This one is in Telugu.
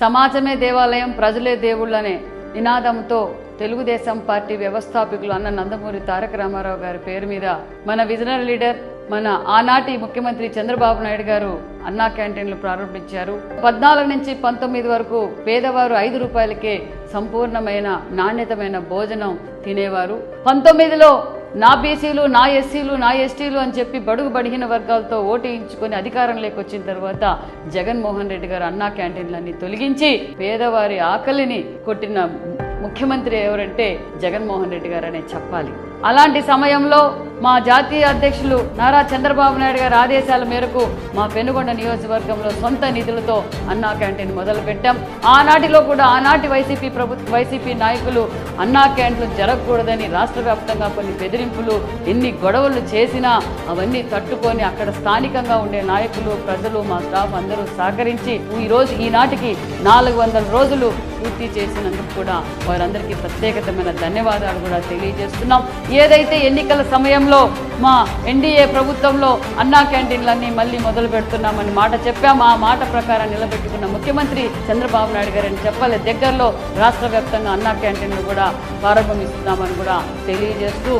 సమాజమే దేవాలయం ప్రజలే దేవుళ్ళనే నినాదంతో తెలుగుదేశం పార్టీ వ్యవస్థాపకులు అన్న నందమూరి తారక రామారావు గారి పేరు మీద మన విజనరీ లీడర్ మన ఆనాటి ముఖ్యమంత్రి చంద్రబాబు నాయుడు గారు అన్నా క్యాంటీన్లు ప్రారంభించారు. పద్నాలుగు నుంచి పంతొమ్మిది వరకు పేదవారు ఐదు రూపాయలకే సంపూర్ణమైన నాణ్యతమైన భోజనం తినేవారు. పంతొమ్మిదిలో నా బీసీలు నా ఎస్సీలు నా ఎస్టీలు అని చెప్పి బడుగు బడిహీన వర్గాలతో ఓటేయించుకొని అధికారంలోకి వచ్చిన తర్వాత జగన్మోహన్ రెడ్డి గారు అన్నా క్యాంటీన్లన్నీ తొలగించి పేదవారి ఆకలిని కొట్టిన ముఖ్యమంత్రి ఎవరంటే జగన్మోహన్ రెడ్డి గారు అనే చెప్పాలి. అలాంటి సమయంలో మా జాతీయ అధ్యక్షులు నారా చంద్రబాబు నాయుడు గారి ఆదేశాల మేరకు మా పెనుగొండ నియోజకవర్గంలో సొంత నిధులతో అన్నా క్యాంటీన్ మొదలుపెట్టాం. ఆనాటిలో కూడా ఆనాటి వైసీపీ ప్రభుత్వ వైసీపీ నాయకులు అన్నా క్యాంటీన్లు జరగకూడదని రాష్ట్ర వ్యాప్తంగా కొన్ని బెదిరింపులు ఎన్ని గొడవలు చేసినా అవన్నీ తట్టుకొని అక్కడ స్థానికంగా ఉండే నాయకులు ప్రజలు మా స్టాఫ్ అందరూ సహకరించి ఈరోజు ఈనాటికి నాలుగు వందల రోజులు పూర్తి చేసినందుకు కూడా వారందరికీ ప్రత్యేకతమైన ధన్యవాదాలు కూడా తెలియజేస్తున్నాం. ఏదైతే ఎన్నికల సమయంలో మా ఎన్డీఏ ప్రభుత్వంలో అన్నా క్యాంటీన్లన్నీ మళ్ళీ మొదలు పెడుతున్నామని మాట చెప్పాం ఆ మాట ప్రకారం నిలబెట్టుకున్న ముఖ్యమంత్రి చంద్రబాబు నాయుడు గారని చెప్పాలి. దగ్గరలో రాష్ట్ర వ్యాప్తంగా అన్నా క్యాంటీన్లు కూడా ప్రారంభమిస్తున్నామని కూడా తెలియజేస్తూ